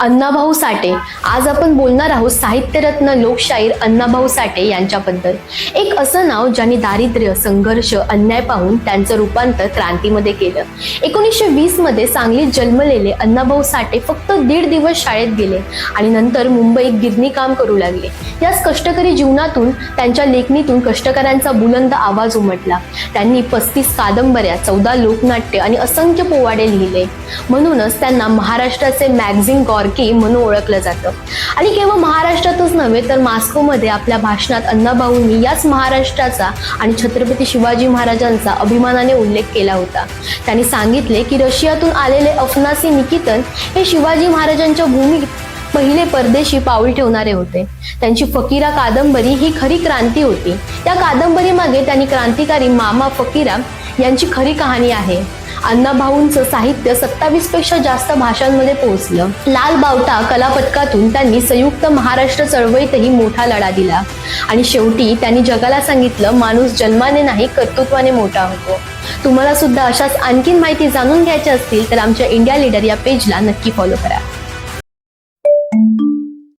अण्णाभाऊ साठे. आज आपण बोलणार आहोत साहित्यरत्न लोकशाहीर अण्णाभाऊ साठे यांच्याबद्दल. एक असं नाव ज्यांनी दारिद्र्य संघर्ष अन्याय पाहून त्यांचं रूपांतर क्रांतीमध्ये केलं. एकोणीसशे वीसमध्ये सांगलीत जन्मलेले अण्णाभाऊ साठे फक्त दीड दिवस शाळेत गेले आणि नंतर मुंबईत गिरणी काम करू लागले. याच कष्टकरी जीवनातून त्यांच्या लेखणीतून कष्टकऱ्यांचा बुलंद आवाज उमटला. त्यांनी पस्तीस कादंबऱ्या चौदा लोकनाट्य आणि असंख्य पोवाडे लिहिले. म्हणूनच त्यांना महाराष्ट्राचे मॅगझिन गॉर्की म्हणून ओळखलं जातं. आणि केवळ महाराष्ट्रातच नव्हे तर मास्कोमध्ये आपल्या भाषणात अण्णाभाऊंनी याच महाराष्ट्राचा आणि छत्रपती शिवाजी महाराजांचा अभिमानाने उल्लेख केला होता. त्यांनी सांगितले की रशियातून आलेले अफनासी निकितन हे शिवाजी महाराजांच्या भूमीत पहिले परदेशी पाऊल ठेवणारे होते. त्यांची फकीरा कादंबरी ही खरी क्रांती होती. त्या कादंबरीमागे त्यांनी क्रांतिकारी मामा फकीरा यांची खरी कहाणी आहे. अण्णाभाऊंचं साहित्य सत्तावीसपेक्षा जास्त भाषांमध्ये पोहोचलं. लाल बावटा कलापथकातून त्यांनी संयुक्त महाराष्ट्र चळवळीतही मोठा लढा दिला. आणि शेवटी त्यांनी जगाला सांगितलं माणूस जन्माने नाही कर्तृत्वाने मोठा होतो. तुम्हाला सुद्धा अशाच आणखीन माहिती जाणून घ्यायची असतील तर आमच्या इंडिया लीडर या पेजला नक्की फॉलो करा.